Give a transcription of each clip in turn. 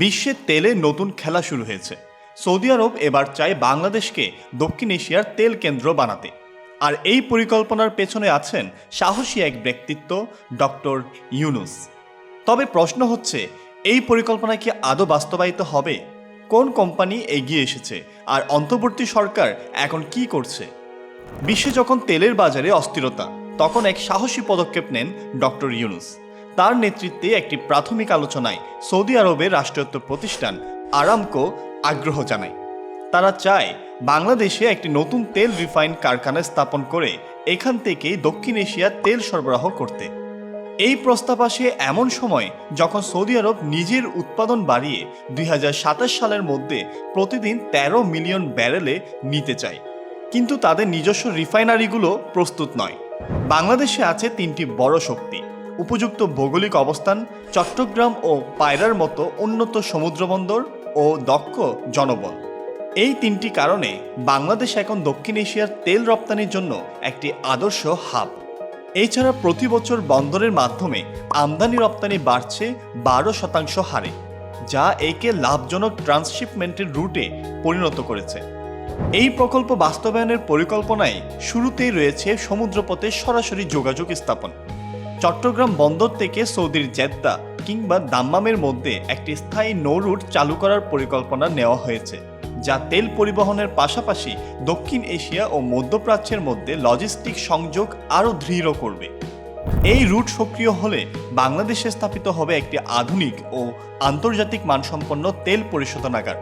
বিশ্বে তেলের নতুন খেলা শুরু হয়েছে। সৌদি আরব এবার চায় বাংলাদেশকে দক্ষিণ এশিয়ার তেল কেন্দ্র বানাতে। আর এই পরিকল্পনার পেছনে আছেন সাহসী এক ব্যক্তিত্ব, ডক্টর ইউনুস। তবে প্রশ্ন হচ্ছে, এই পরিকল্পনা কি আদৌ বাস্তবায়িত হবে? কোন কোম্পানি এগিয়ে এসেছে? আর অন্তর্বর্তী সরকার এখন কি করছে? বিশ্বে যখন তেলের বাজারে অস্থিরতা, তখন এক সাহসী পদক্ষেপ নেন ডক্টর ইউনুস। তার নেতৃত্বে একটি প্রাথমিক আলোচনায় সৌদি আরবের রাষ্ট্রায়ত্ত প্রতিষ্ঠান আরামকো আগ্রহ জানায়। তারা চায় বাংলাদেশে একটি নতুন তেল রিফাইন কারখানা স্থাপন করে এখান থেকে দক্ষিণ এশিয়ার তেল সরবরাহ করতে। এই প্রস্তাব আসে এমন সময় যখন সৌদি আরব নিজের উৎপাদন বাড়িয়ে দুই হাজার সাতাশ সালের মধ্যে প্রতিদিন ১৩ মিলিয়ন ব্যারেলে নিতে চায়। কিন্তু তাদের নিজস্ব রিফাইনারিগুলো প্রস্তুত নয়। বাংলাদেশে আছে তিনটি বড় শক্তি। উপযুক্ত ভৌগোলিক অবস্থান চট্টগ্রাম ও পায়রার মতো উন্নত সমুদ্রবন্দর ও দক্ষ জনবল। এই তিনটি কারণে বাংলাদেশ এখন দক্ষিণ এশিয়ার তেল রপ্তানির জন্য একটি আদর্শ হাব। এছাড়া প্রতি বছর বন্দরের মাধ্যমে আমদানি রপ্তানি বাড়ছে বারো শতাংশ হারে, যা একে লাভজনক ট্রান্সশিপমেন্টের রুটে পরিণত করেছে। এই প্রকল্প বাস্তবায়নের পরিকল্পনায় শুরুতেই রয়েছে সমুদ্রপথে সরাসরি যোগাযোগ স্থাপন। চট্টগ্রাম বন্দর থেকে সৌদির জেদ্দা কিংবা দাম্মামের মধ্যে একটি স্থায়ী নৌ রুট চালু করার পরিকল্পনা নেওয়া হয়েছে, যা তেল পরিবহনের পাশাপাশি দক্ষিণ এশিয়া ও মধ্যপ্রাচ্যের মধ্যে লজিস্টিক সংযোগ আরও দৃঢ় করবে। এই রুট সক্রিয় হলে বাংলাদেশে স্থাপিত হবে একটি আধুনিক ও আন্তর্জাতিক মানসম্পন্ন তেল পরিশোধনাগার।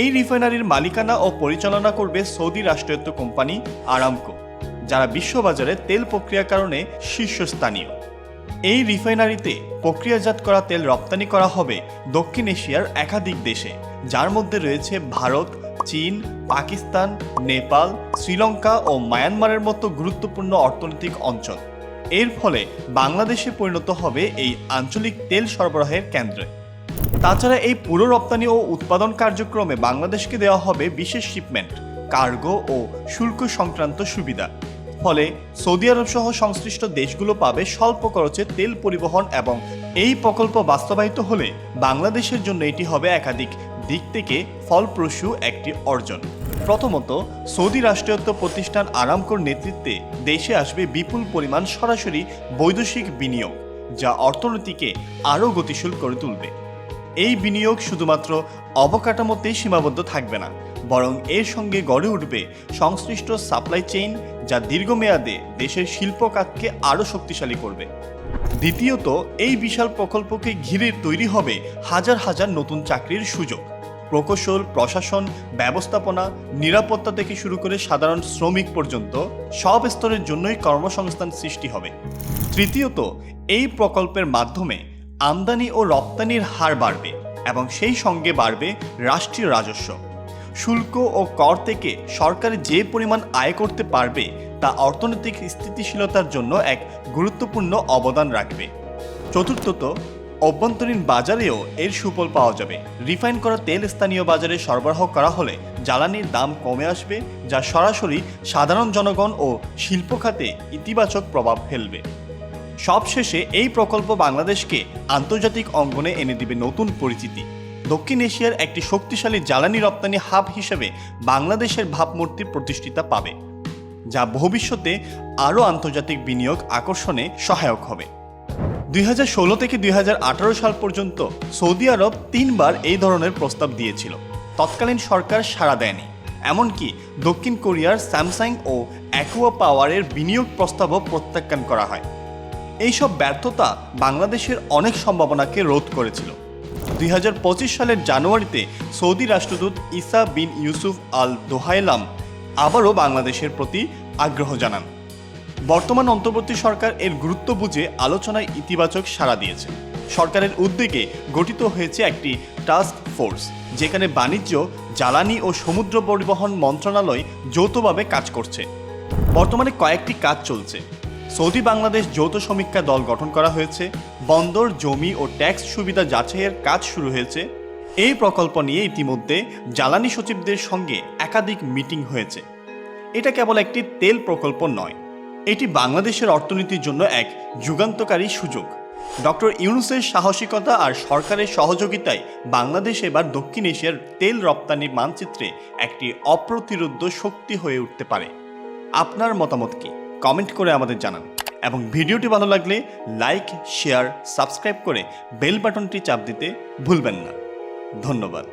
এই রিফাইনারির মালিকানা ও পরিচালনা করবে সৌদি রাষ্ট্রায়ত্ত কোম্পানি আরামকো। যারা বিশ্ববাজারে তেল প্রক্রিয়াকরণে শীর্ষস্থানীয়। এই রিফাইনারিতে প্রক্রিয়াজাত করা তেল রপ্তানি করা হবে দক্ষিণ এশিয়ার একাধিক দেশে, যার মধ্যে রয়েছে ভারত, চীন, পাকিস্তান, নেপাল, শ্রীলঙ্কা ও মায়ানমারের মতো গুরুত্বপূর্ণ অর্থনৈতিক অঞ্চল। এর ফলে বাংলাদেশে পরিণত হবে এই আঞ্চলিক তেল সরবরাহের কেন্দ্রে। তাছাড়া এই পুরো রপ্তানি ও উৎপাদন কার্যক্রমে বাংলাদেশকে দেওয়া হবে বিশেষ শিপমেন্ট কার্গো ও শুল্ক সংক্রান্ত সুবিধা। ফলে সৌদি আরব সহ সংশ্লিষ্ট দেশগুলো পাবে স্বল্প খরচে তেল পরিবহন এবং এই প্রকল্প বাস্তবায়িত হলে বাংলাদেশের জন্য এটি হবে একাধিক দিক থেকে ফলপ্রসূ একটি অর্জন। প্রথমত, সৌদি রাষ্ট্রায়ত্ত প্রতিষ্ঠান আরামকোর নেতৃত্বে দেশে আসবে বিপুল পরিমাণ সরাসরি বৈদেশিক বিনিয়োগ, যা অর্থনীতিকে আরও গতিশীল করে তুলবে। এই বিনিয়োগ শুধুমাত্র অবকাঠামোতেই সীমাবদ্ধ থাকবে না, বরং এর সঙ্গে গড়ে উঠবে সংশ্লিষ্ট সাপ্লাই চেইন যা দীর্ঘমেয়াদে দেশের শিল্প খাতকে আরও শক্তিশালী করবে। দ্বিতীয়ত, এই বিশাল প্রকল্পকে ঘিরে তৈরি হবে হাজার হাজার নতুন চাকরির সুযোগ। প্রকৌশল, প্রশাসন, ব্যবস্থাপনা, নিরাপত্তা থেকে শুরু করে সাধারণ শ্রমিক পর্যন্ত সব স্তরের জন্যই কর্মসংস্থান সৃষ্টি হবে। তৃতীয়ত, এই প্রকল্পের মাধ্যমে আমদানি ও রপ্তানির হার বাড়বে এবং সেই সঙ্গে বাড়বে রাষ্ট্রীয় রাজস্ব। শুল্ক ও কর থেকে সরকার যে পরিমাণ আয় করতে পারবে তা অর্থনৈতিক স্থিতিশীলতার জন্য এক গুরুত্বপূর্ণ অবদান রাখবে। চতুর্থত, অভ্যন্তরীণ বাজারেও এর সুফল পাওয়া যাবে। রিফাইন করা তেল স্থানীয় বাজারে সরবরাহ করা হলে জ্বালানির দাম কমে আসবে, যা সরাসরি সাধারণ জনগণ ও শিল্প খাতে ইতিবাচক প্রভাব ফেলবে। সবশেষে এই প্রকল্প বাংলাদেশকে আন্তর্জাতিক অঙ্গনে এনে দিবে নতুন পরিচিতি। দক্ষিণ এশিয়ার একটি শক্তিশালী জ্বালানি রপ্তানি হাব হিসেবে বাংলাদেশের ভাবমূর্তি প্রতিষ্ঠিতা পাবে, যা ভবিষ্যতে আরও আন্তর্জাতিক বিনিয়োগ আকর্ষণে সহায়ক হবে। দুই হাজার ষোলো থেকে দুই হাজার আঠারো সাল পর্যন্ত সৌদি আরব তিনবার এই ধরনের প্রস্তাব দিয়েছিল। তৎকালীন সরকার সাড়া দেয়নি, এমনকি দক্ষিণ কোরিয়ার স্যামসাং ও অ্যাকুয়া পাওয়ারের বিনিয়োগ প্রস্তাবও প্রত্যাখ্যান করা হয়। এইসব ব্যর্থতা বাংলাদেশের অনেক সম্ভাবনাকে রোধ করেছিল। দুই হাজার পঁচিশ সালের জানুয়ারিতে সৌদি রাষ্ট্রদূত ইসা বিন ইউসুফ আল দোহাইলাম আবারও বাংলাদেশের প্রতি আগ্রহ জানান। বর্তমান অন্তর্বর্তী সরকার এর গুরুত্ব বুঝে আলোচনায় ইতিবাচক সাড়া দিয়েছে। সরকারের উদ্যোগে গঠিত হয়েছে একটি টাস্ক ফোর্স, যেখানে বাণিজ্য, জ্বালানি ও সমুদ্র পরিবহন মন্ত্রণালয় যৌথভাবে কাজ করছে। বর্তমানে কয়েকটি কাজ চলছে। সৌদি বাংলাদেশ যৌথ সমীক্ষা দল গঠন করা হয়েছে। বন্দর, জমি ও ট্যাক্স সুবিধা যাচাইয়ের কাজ শুরু হয়েছে। এই প্রকল্প নিয়ে ইতিমধ্যে জ্বালানি সচিবদের সঙ্গে একাধিক মিটিং হয়েছে। এটা কেবল একটি তেল প্রকল্প নয়, এটি বাংলাদেশের অর্থনীতির জন্য এক যুগান্তকারী সুযোগ। ডক্টর ইউনুসের সাহসিকতা আর সরকারের সহযোগিতায় বাংলাদেশ এবার দক্ষিণ এশিয়ার তেল রপ্তানি মানচিত্রে একটি অপ্রতিরোধ্য শক্তি হয়ে উঠতে পারে। আপনার মতামত কি? কমেন্ট করে আমাদের জানান। এবং ভিডিওটি ভালো লাগলে লাইক, শেয়ার, সাবস্ক্রাইব করে বেল বাটনটি চাপ দিতে ভুলবেন না। ধন্যবাদ।